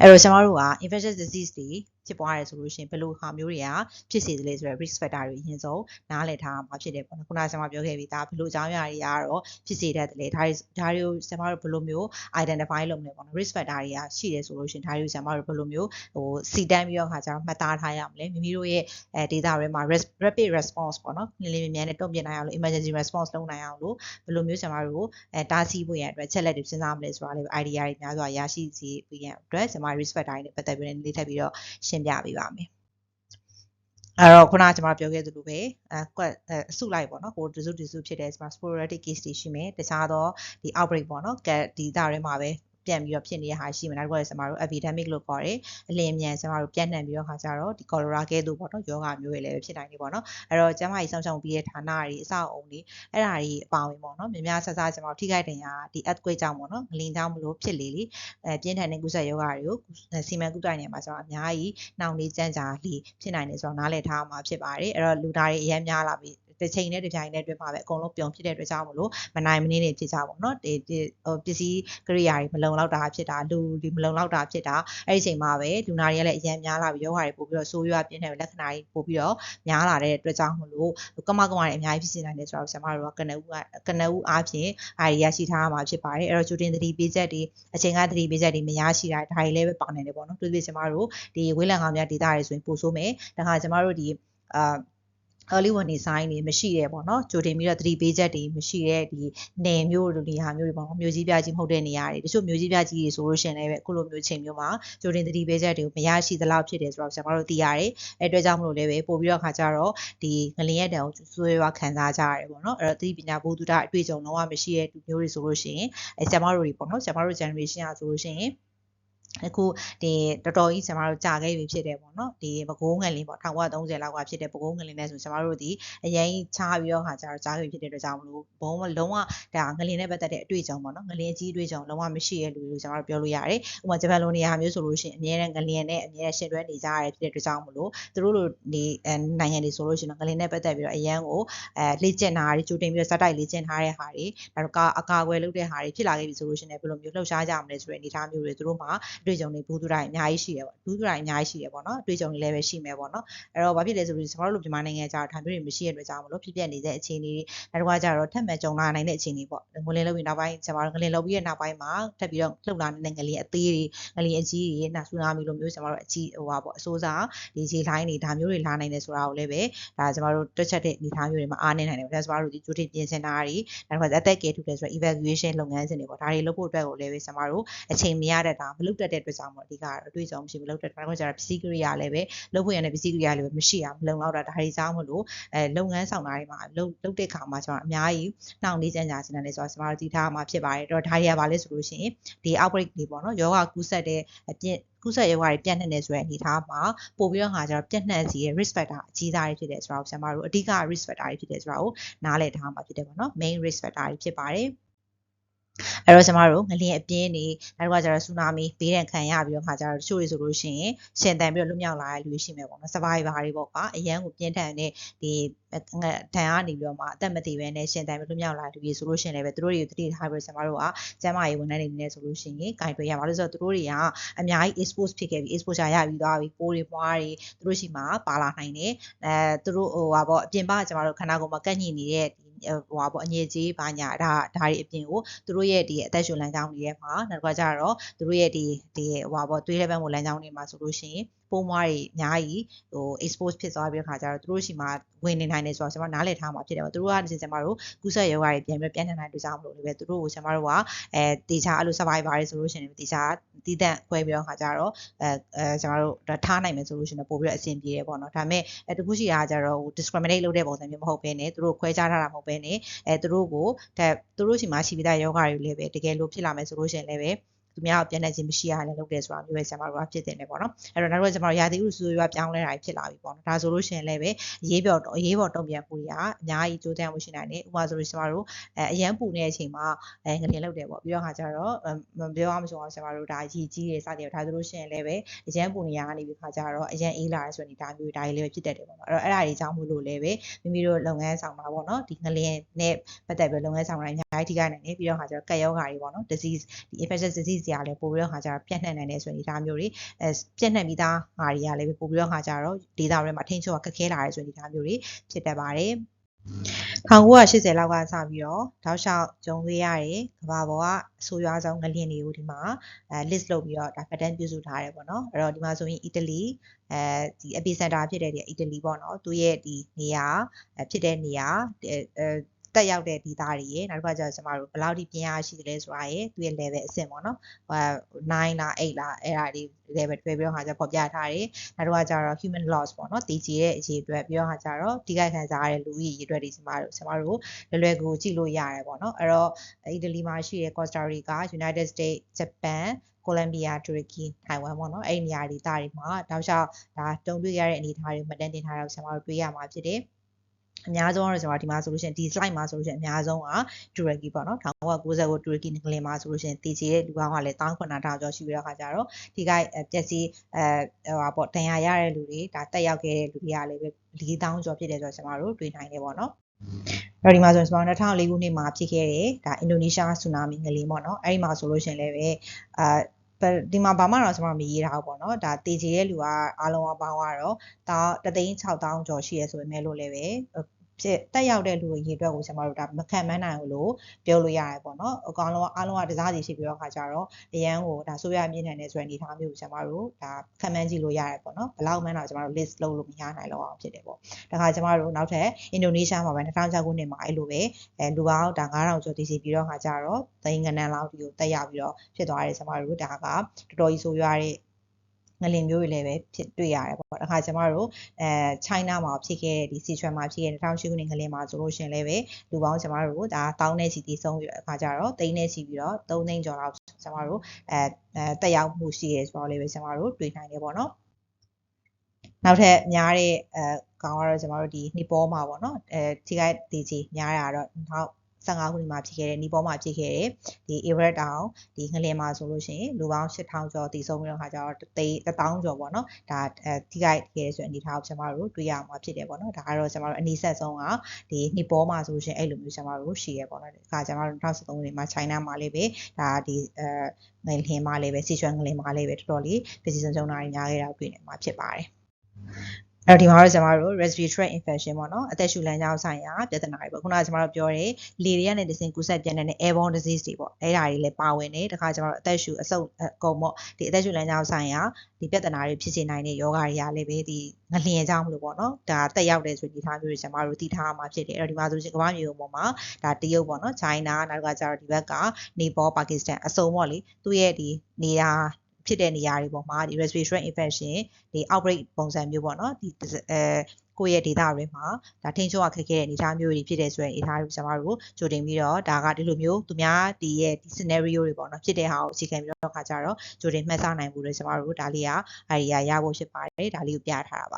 အဲ့တော့ကျွန်တော်တို့က infectious disease တွေ ဖြစ်ပွားရဲဆိုလို့ရှိရင်ဘယ်လိုဟာမျိုးတွေကဖြစ်စေသလဲဆိုတော့ risk factor တွေအရင်ဆုံးနားလည်ထားမှာဖြစ်တယ်ပေါ့နော်ခုနကကျွန်မပြောခဲ့ပြီးသားဘယ်လိုအကြောင်းအရာတွေကတော့ဖြစ်စေတတ်တယ်လေဒါတွေဒါတွေကိုကျွန်တော်တို့ဘယ်လိုမျိုး identify လုပ်မလဲပေါ့နော် risk factor တွေကရှိတယ်ဆိုလို့ရှိရင်ဒါတွေကိုကျွန်တော်တို့ဘယ်လိုမျိုးဟိုစီတန်းပြီးတော့ခါကျတော့မှတ်သားထားရမလဲမိမိတို့ရဲ့အဲ data တွေမှာ rapid response ပေါ့နော်လင်းလင်းမြန်မြန်နဲ့တုံ့ပြန်နိုင်အောင်လို့ emergency response လုပ်နိုင်အောင်လို့ဘယ်လိုမျိုးကျွန်တော်တို့အဲတားဆီးဖို့ရန်အတွက်ချက်လက်တွေစဉ်းစားမလဲဆိုတာလေး idea တွေများစွာရရှိစီပြီးရန်အတွက်ကျွန်မ risk factor တွေနဲ့ပတ်သက်ပြီးလေးထပ်ပြီးတော့ရှင်းပြပေးပါမယ်အဲ့တော့ခုနကကျွန်မပြောခဲ့သလိုပဲအဲကွက်အစုလိုက်ပေါ့နော်ဟိုတစုတစုဖြစ်တဲ့ကျွန်မ sporadic case တွေရှိမယ်တခြားသောဒီ outbreak ပေါ့နော်ကဒီသားတွေမှာပဲ ပြန်ပြီးတော့ဖြစ်နေတဲ့ဟာရှိမယ်နောက်တစ်ခုကကျွန်တော်တို့ epidemic လို့ခေါ်တယ်အလင်းမြန်ကျွန်တော်တို့ပြန့်နှံ့ပြီးတော့ခါကြတော့ဒီ cholera ကဲတို့ပေါ့နော်ယောဂမျိုးတွေလည်းဖြစ်နိုင်နေပေါ့နော်အဲ့တော့ကျန်းမာရေးစောင့်ရှောက်ပြီးတဲ့ဌာနတွေအဆောက်အုံတွေအဲ့ဓာတွေအပါဝင်ပေါ့နော်များများဆဆကျွန်တော်ထိခိုက်တင်ရာဒီ earthquake ကြောင့်ပေါ့နော်ငလင်ကြောင့်မလို့ဖြစ်လေလေအဲပြင်းထန်တဲ့ကုသယောဂတွေကိုစီမံကုသနေမှာကျွန်တော်အများကြီးနှောင့်နှေးကြမ်းကြာလီဖြစ်နိုင်တယ်ဆိုတော့နားလည်ထားမှာဖြစ်ပါတယ်အဲ့တော့လူသားတွေအများများလာပြီး တစ်ချိန်နဲ့တစ်ပြိုင်နဲ့အတွင်းမှာပဲအကုန်လုံးပြုံဖြစ်တဲ့အတွက်ကြောင့်မလို့မနိုင်မနှင်းနေဖြစ်ကြပါတော့ဒီဟိုပစ္စည်းကရိယာတွေမလုံလောက်တာဖြစ်တာလူဒီမလုံလောက်တာဖြစ်တာအဲ့ဒီချိန်မှာပဲလူနာတွေကလည်းအရန်များလာပြီးယောဂါတွေပို့ပြီးတော့ဆိုးရွားပြင်းထန်တဲ့လက္ခဏာတွေပို့ပြီးတော့များလာတဲ့အတွက်ကြောင့်မလို့ကမကမတွေအများကြီးဖြစ်စေနိုင်တယ်ဆိုတော့ဆရာမတို့ကကနဦးကနဦးအားဖြင့်အားရရှိထားမှာဖြစ်ပါတယ်အဲ့တော့ဂျူတင်သတိပေးချက်တွေအချိန်ကသတိပေးချက်တွေမရရှိတာဒါတွေလည်းပဲပါနေတယ်ပေါ့နော်သူတို့ဆရာမတို့ဒီဝေးလံကောင်များဒေတာတွေဆိုရင်ပို့ဆိုးမယ်ဒါခါကျမတို့ဒီအာ early warning sign တွေမရှိတဲ့ပေါ့နော်ကြိုတင်ပြီးတော့သတိပေးချက်တွေမရှိတဲ့ဒီနယ်မျိုးလိုနေရာမျိုးတွေပေါ့နော်မျိုးကြီးပြကြီးမဟုတ်တဲ့နေရာတွေတချို့မျိုးကြီးပြကြီးတွေဆိုလို့ရှိရင်လည်းအခုလိုမျိုးချိန်မျိုးမှာကြိုတင်သတိပေးချက်တွေကိုမရရှိသလောက်ဖြစ်တယ်ဆိုတော့ကျွန်တော်တို့သိရတယ်အဲအတွက်ကြောင့်မလို့လည်းပဲပို့ပြီးတော့ခါကြတော့ဒီငလင်ရဲ့တံကိုဆွေးရွားခံစားကြရတယ်ပေါ့နော်အဲ့တော့သတိပညာဘုဒ္ဓအတွေ့အကြုံလုံးဝမရှိတဲ့လူမျိုးတွေဆိုလို့ရှိရင်အဲကျွန်တော်တို့တွေပေါ့နော်ကျွန်တော်တို့ generation อ่ะဆိုလို့ရှိရင် အခုဒီတော်တော်ကြီးကျွန်တော်တို့ကြာခဲ့ပြီဖြစ်တယ်ပေါ့နော်ဒီပကိုးငလင်းပေါ့1930လောက်ကဖြစ်တဲ့ပကိုးငလင်းနဲ့ဆိုကျွန်တော်တို့ဒီအရင်ချားပြီးတော့ခါကျတော့ကြာခဲ့ပြီဖြစ်တဲ့အတွက်ကြောင့်မလို့ဘုံလုံးဝဒါငလင်းနဲ့ပတ်သက်တဲ့အတွေ့အကြုံပေါ့နော်ငလင်းကြီးအတွေ့အကြုံလုံးဝမရှိတဲ့လူတွေကျွန်တော်တို့ပြောလို့ရတယ်ဥပမာဂျပန်လိုနေရာမျိုးဆိုလို့ရှိရင်အများနဲ့ငလင်းနဲ့အများနဲ့ရှင်တွဲနေကြရတယ်ဖြစ်တဲ့အတွက်ကြောင့်မလို့သူတို့လိုနေနိုင်ငံတွေဆိုလို့ရှိရင်ငလင်းနဲ့ပတ်သက်ပြီးတော့အရန်ကိုအဲလေ့ကျင့်တာတွေကြိုတင်ပြီးတော့စက်တိုက်လေ့ကျင့်ထားတဲ့ဟာတွေဒါတော့ကအကာအကွယ်လုပ်တဲ့ဟာတွေဖြစ်လာခဲ့ပြီဆိုလို့ရှိရင်ဘယ်လိုမျိုးလှုပ်ရှားကြမလဲဆိုတဲ့အနေအထားမျိုးတွေသူတို့မှာအတွေ့အကြုံတွေဘူးသူတိုင်းအများကြီးရှိတယ်ပေါ့ဘူးသူတိုင်းအများကြီးရှိတယ်ပေါ့နော်အတွေ့အကြုံတွေလည်းပဲရှိမယ်ပေါ့နော်အဲ့တော့ဘာဖြစ်လဲဆိုလို့ကျွန်တော်တို့မြန်မာနိုင်ငံကျတော့ဒါမျိုးတွေမရှိတဲ့အတွက်ကြောင့်မလို့ဖြစ်ပျက်နေတဲ့အခြေအနေတွေနောက်တစ်ခါကျတော့ထပ်မံကြုံလာနိုင်တဲ့အခြေအနေပေါ့ငလင်လုံးပြီးနောက်ပိုင်းကျွန်တော်တို့ငလင်လုံးပြီးတဲ့နောက်ပိုင်းမှာထပ်ပြီးတော့လှုပ်လာနေတဲ့ငလင်အသေးတွေငလင်အကြီးတွေနာဆူနာမီလိုမျိုးကျွန်တော်တို့အကြီးဟိုပါပေါ့အစိုးစားဒီခြေလိုင်းတွေဒါမျိုးတွေလာနိုင်တယ်ဆိုတာကိုလည်းပဲဒါကျွန်တော်တို့တွက်ချက်တဲ့အနေအထားမျိုးတွေမှာအားနေနိုင်တယ်ဒါကျွန်တော်တို့ဒီကြိုတင်ပြင်ဆင်တာတွေနောက်တစ်ခါအသက်ကယ်ထုတ်တယ်ဆိုတော့ evaluation လုပ်ငန်းစဉ်တွေပေါ့ဒါတွေလုပ်ဖို့အတွက်ကိုလည်းပဲကျွန်တော်တို့အချိန်မရတဲ့တာမလုပ်တတ်တဲ့အတွက်ကြောင့်မို့အဓိကတော့အတွေ့အကြုံမရှိဘူးလုပ်တဲ့ဒါကကျတော့ပစ္စည်းကိရိယာလည်းပဲလုပ်ဖို့ရတဲ့ပစ္စည်းကိရိယာလည်းပဲမရှိအောင်မလုံလောက်တာဒါတွေကြောင့်မလို့အဲလုပ်ငန်းဆောင်တာတွေမှာလုပ်လုပ်တဲ့ခါမှာကျွန်တော်အများကြီးနှောင့်နှေးကြမ်းကြာနေတာလေဆိုတော့ကျွန်တော်တို့ဒီထားမှာဖြစ်ပါတယ်အဲ့တော့ဒါတွေကဘာလဲဆိုလို့ရှိရင်ဒီ outbreak တွေပေါ့နော်ယောဂကူးစက်တဲ့အပြည့်ကုသယောဂတွေပြန့်နှံ့နေဆိုတဲ့အနေအထားမှာပို့ပြီးတော့ခါကျတော့ပြန့်နှံ့စီရဲ့ risk factor အကြီးစားတွေဖြစ်တယ်ဆိုတော့ဆရာမတို့အဓိက risk factor တွေဖြစ်တယ်ဆိုတော့နားလည်ထားမှာဖြစ်တယ်ပေါ့နော် main risk factor တွေဖြစ်ပါတယ် အဲ့တော့ကျမတို့ငလျင်အပြင်းနေနောက်တစ်ခါကျတော့ဆူနာမီဘေးဒဏ်ခံရပြီးတော့ခါကျတော့တချို့တွေဆိုလို့ရှိရင်ရှင်တန်ပြီးတော့လွတ်မြောက်လာတဲ့လူတွေရှိမယ်ပေါ့နော် survivor တွေပေါ့ကွာအရန်ကိုပြင်းထန်တဲ့ဒီဒဏ်ကနေပြီးတော့မှအသက်မသေးဘဲနဲ့ရှင်တန်ပြီးလွတ်မြောက်လာတဲ့လူတွေဆိုလို့ရှိရင်လည်းပဲသူတို့တွေကိုတတိထားပြီးကျမတို့ကကျမရေးဝန်ထမ်းတွေနေဆိုလို့ရှိရင်ဂိုင်တွေရမှာလို့ဆိုတော့သူတို့တွေကအများကြီး expose ဖြစ်ခဲ့ပြီး exposure ရပြီးသွားပြီပိုးတွေပွားတွေသူတို့ရှိမှာပါလာနိုင်တယ်အဲသူတို့ဟိုဟာပေါ့အပြင်ပကျမတို့ခန္ဓာကိုယ်မှာကန့်ညှိနေတဲ့ ဟိုဟာပေါ့အငြိကြီးဘာညာဒါဒါတွေအပြင်ကိုသူတို့ရဲ့ဒီအသက်ရှူလမ်းကြောင်းတွေရဲ့မှာနောက်ကကြတော့သူတို့ရဲ့ဒီဒီဟိုဟာပေါ့သွေးထဲပန်းမို့လမ်းကြောင်းတွေမှာဆိုလို့ရှိရင်ပိုးမွားတွေအများကြီးဟို expose ဖြစ်သွားပြီးခါကျတော့သူတို့ရှိမှာဝင်နေနိုင်တယ်ဆိုတော့ကျွန်တော်နားလည်ထားမှာဖြစ်တယ်ပေါ့သူတို့ကဒီကျွန်တော်တို့ကုသယောဂါတွေပြန်ပြီးပြန်ထန်နိုင်တွေ့ကြမလို့လေပဲသူတို့ကိုကျွန်တော်တို့ကအဲတေချာအဲ့လို survivor တွေဆိုလို့ရှိရင်တေချာတည်တံ့ခွဲပြီးတော့ခါကျတော့အဲအဲကျွန်တော်တို့ထားနိုင်မယ်ဆိုလို့ရှိရင်ပို့ပြီးတော့အဆင်ပြေတယ်ပေါ့နော်ဒါပေမဲ့အဲတခုရှိတာကကျတော့ discriminate လုပ်တဲ့ပုံစံမျိုးမဟုတ်ဘဲနဲ့သူတို့ခွဲခြားထားတာမဟုတ်ဘဲနဲ့အဲသူတို့ကိုသူတို့ရှိမှရှိပြီးသားယောဂါတွေလည်းပဲတကယ်လို့ဖြစ်လာမယ်ဆိုလို့ရှိရင်လည်းပဲ သူများကိုပြန်နေခြင်းမရှိရလည်းလုပ်တယ်ဆိုတာမျိုးပဲကျွန်တော်တို့ကဖြစ်တင်တယ်ပေါ့နော်အဲ့တော့နောက်တော့ကျွန်တော်ရာသီဥတုဆိုးရွားပြောင်းလဲတာဖြစ်လာပြီပေါ့နော်ဒါဆိုလို့ရှိရင်လည်းပဲရေးပေါ်အရေးပေါ်တုံ့ပြန်မှုတွေကအများကြီးကြိုးတန်းမှုရှိနိုင်တယ်ဥပမာဆိုလို့ကျွန်တော်တို့အဲအရန်ပူနေတဲ့အချိန်မှာအဲငလျင်လုပ်တယ်ပေါ့ပြီးတော့ခါကျတော့မပြောရမဆိုအောင်ကျွန်တော်တို့ဒါရည်ကြီးတွေစသည်ဒါဆိုလို့ရှိရင်လည်းပဲအရန်ပူနေရကနေပြီးခါကျတော့အရန်အေးလာတယ်ဆိုရင်ဒါမျိုးဒါတွေလည်းဖြစ်တတ်တယ်ပေါ့နော်အဲ့တော့အဲ့ဒါတွေကြောင့်မို့လို့လည်းပဲမိမိတို့လုပ်ငန်းဆောင်တာပေါ့နော်ဒီငလျင်နဲ့ပတ်သက်ပြီးလုပ်ငန်းဆောင်တာအများကြီးထိခိုက်နိုင်တယ်ပြီးတော့ခါကျတော့ကက်ယောဂါတွေပေါ့နော် disease ဒီ infectious disease disease တွေကလည်းပို့ပြီးတော့ခါကျတော့ပြန့်နှံ့နိုင်တယ်ဆိုရင်ဒီဒါမျိုးတွေအဲပြန့်နှံ့ပြီးသားဟာတွေကလည်းပို့ပြီးတော့ခါကျတော့ဒေတာတွေမှာထိန်းချုပ်ကခက်ခဲလာတယ်ဆိုရင်ဒီဒါမျိုးတွေဖြစ်တတ်ပါတယ်1980လောက်ကစပြီးတော့တောက်လျှောက်ဂျုံသေးရတယ်ကဘာပေါ်ကအဆိုးရွားဆုံးငလျင်တွေကိုဒီမှာအဲ list လုပ်ပြီးတော့ဒါ pattern ပြုစုထားတယ်ပေါ့နော်အဲ့တော့ဒီမှာဆိုရင်အီတလီအဲဒီ epicenter ဖြစ်တဲ့ဒီအီတလီပေါ့နော်သူရဲ့ဒီနေရာဖြစ်တဲ့နေရာအဲ တက်ရောက်တဲ့ဒေသတွေရေနောက်တစ်ခါကျတော့ကျမတို့ဘယ်လောက်ထိပြင်းအားရှိသလဲဆိုတာရေသူရဲ့ level အဆင့်ပေါ့နော်ဟို9လား8လားအဲ့ဒါတွေ level တွဲပြီးတော့ခါကျပေါ်ပြထားတယ်နောက်တစ်ခါကျတော့ human loss ပေါ့နော်တည်ကြည်ရဲ့အခြေအတွက်ပြီးတော့ခါကျတော့ဒီကိုက်ခံစားရတဲ့လူကြီးရေအတွက်တွေကျမတို့ကျမတို့လွယ်လွယ်ကူကြည့်လို့ရတယ်ပေါ့နော်အဲ့တော့အီတလီမှာရှိတဲ့ Costa Rica United States Japan ကိုလံဘီယာတူရကီထိုင်ဝမ်ပေါ့နော်အဲ့ဒီနေရာဒေသတွေမှာတောက်လျှောက်ဒါတုံ့တွေ့ရတဲ့အနေအထားတွေမှတ်တမ်းတင်ထားတာကိုကျွန်တော်တို့တွေ့ရမှာဖြစ်တယ် အများဆုံးကတော့ကျွန်တော်ဒီမှာဆိုလို့ရှိရင်ဒီ slide မှာဆိုလို့ရှိရင်အများဆုံးကတူရကီပေါ့နော်1990ကိုတူရကီငလင်မှာဆိုလို့ရှိရင်တည်ကြည်တဲ့လူကောင်းကလည်း19000ကျော်ရှိပြီးတော့ခါကြတော့ဒီကပျက်စီးအဲဟိုပါပေါ့တန်ရာရတဲ့လူတွေဒါတက်ရောက်ခဲ့တဲ့လူတွေကလည်းပဲ4000ကျော်ဖြစ်တယ်ဆိုတော့ကျွန်တော်တို့တွေ့နိုင်တယ်ပေါ့နော်အဲ့ဒီမှာဆိုရင်ကျွန်တော်2004ခုနှစ်မှာဖြစ်ခဲ့တဲ့ဒါအင်ဒိုနီးရှားဆူနာမီငလင်ပေါ့နော်အဲ့ဒီမှာဆိုလို့ရှိရင်လည်းပဲအာ ဒီမှာဘာမှတော့ကျွန်တော်မရေးထားဘူးပေါ့နော်ဒါတေချေတဲ့လူကအားလုံးအပေါင်းကတော့တောင်းတသိန်း6000ကျော်ရှိရဲဆိုပေမဲ့လို့လည်းပဲ ဖြစ်တက်ရောက်တဲ့လူရေအတွက်ကိုကျွန်တော်တို့ဒါမခံမနိုင်ဘူးလို့ပြောလို့ရတယ်ပေါ့နော်အကောင်လုံးအားလုံးကတစားစီရှိပြီးတော့ခါကြတော့အရန်ကိုဒါဆိုရမြင့်နိုင်တဲ့ဆိုတဲ့အနေအထားမျိုးကိုကျွန်တော်တို့ဒါခံမှန်းကြည့်လို့ရတယ်ပေါ့နော်ဘလောက်မှန်းတော့ကျွန်တော်တို့ list လုပ်လို့မရနိုင်တော့အောင်ဖြစ်တယ်ပေါ့ဒါခါကျွန်တော်တို့နောက်ထပ်အင်ဒိုနီးရှားမှာပဲ2006ခုနှစ်မှာအဲ့လိုပဲအဲလူပေါင်းဒါ9000ကျော်တည်စီပြီးတော့ခါကြတော့သိန်းကနန်းလောက်ဒီကိုတက်ရောက်ပြီးတော့ဖြစ်သွားတယ်ကျွန်တော်တို့ဒါကတော်တော်ကြီးဆိုးရွားတဲ့ ငလင်မျိုးတွေလည်းပဲဖြစ်တွေ့ရတယ်ပေါ့အခါကျမတို့အဲ China မှာဖြစ်ခဲ့တဲ့ဒီ Sichuan မှာဖြစ်ခဲ့တဲ့2008ခုနှစ်ငလင်မှာဆိုလို့ရှင်လည်းပဲလူပေါင်းကျမတို့ဒါတောင်းနဲ့ချီတည်ဆုံးပြီးအခါကျတော့တိန်းနဲ့ချီပြီးတော့3သိန်းကျော်လောက်ကျမတို့အဲအဲတက်ရောက်မှုရှိရဲဆိုတော့လည်းပဲကျမတို့တွေ့နိုင်တယ်ပေါ့နော်နောက်ထပ်များတဲ့အဲကောင်ကတော့ကျမတို့ဒီနီပေါမှာပေါ့နော်အဲထိခိုက်တည်ကြီးများတာတော့နောက် 15ခုနှစ်မှာဖြစ်ခဲ့တဲ့နီပေါ်မှာဖြစ်ခဲ့တဲ့ဒီ Everett တောင်ဒီငလင်မှာဆိုလို့ရှိရင်လူပေါင်း8000ကျော်တည်ဆုံးပြီးတော့ခါကျတော့တိ1000ကျော်ပေါ့နော်ဒါအဲထိခိုက်ခဲ့ဆိုအနေထားကိုကျွန်တော်တို့တွေ့ရမှာဖြစ်တယ်ပေါ့နော်ဒါကတော့ကျွန်တော်တို့အနည်းဆက်ဆုံးကဒီနီပေါ်မှာဆိုလို့ရှိရင်အဲ့လိုမျိုးကျွန်တော်တို့ရှိရပေါ့နော်ဒီခါကျွန်တော်တို့2013ခုနှစ်မှာ China မှာလေးပဲဒါဒီအဲငလင်မှာလေးပဲစီချွမ်ငလင်မှာလေးပဲတော်တော်လေးပြည်စည်းစုံကြုံတာများခဲ့တာတွေ့နေမှာဖြစ်ပါတယ် အဲ့တော့ဒီမှာတော့ကျွန်တော်တို့ respiratory tract infection ပေါ့နော်အသက်ရှူလမ်းကြောင်းဆိုင်ရာပြဿနာတွေပေါ့ခုနကကျွန်တော်တို့ပြောတယ်လေတွေကနေတစင်ကူးဆက်ပြန့်တဲ့ airborne disease တွေပေါ့အဲ့ဒါတွေလည်းပါဝင်တယ်တခါကျွန်တော်တို့အသက်ရှူအဆုတ်အကုန်ပေါ့ဒီအသက်ရှူလမ်းကြောင်းဆိုင်ရာဒီပြဿနာတွေဖြစ်စေနိုင်တဲ့ယောဂတွေကလည်းပဲဒီငလျင်ကြောင်းမလို့ပေါ့နော်ဒါတက်ရောက်တယ်ဆိုဒီထားမျိုးတွေကျွန်တော်တို့သိထားမှာဖြစ်တယ်အဲ့တော့ဒီမှာဆိုရှင်ကမ္ဘာမျိုးပေါ်မှာဒါတရုတ်ပေါ့နော် China နောက်ကကျတော့ဒီဘက်ကနေပေါ်ပါကစ္စတန်အစုံပေါ့လေသူ့ရဲ့ဒီနေရာ ဖြစ်တဲ့နေရာတွေပေါ်မှာဒီ respiratory infection ဒီ outbreak ပုံစံမျိုးပေါ့နော်ဒီအဲကိုယ့်ရဲ့ data တွေမှာဒါထိန်းချုပ်ရခက်ခဲတဲ့အနေအထားမျိုးတွေဖြစ်တဲ့ဆိုရင်အနေအထားတွေကျွန်တော်တို့ကြိုတင်ပြီးတော့ဒါကဒီလိုမျိုးသူများဒီရဲ့ဒီ scenario တွေပေါ့နော်ဖြစ်တဲ့ဟာကိုအခြေခံပြီးတော့ခါကြတော့ကြိုတင်မှတ်သားနိုင်ဖို့လည်းကျွန်တော်တို့ဒါလေးက idea ရဖို့ဖြစ်ပါတယ်ဒါလေးကိုပြထားတာပါ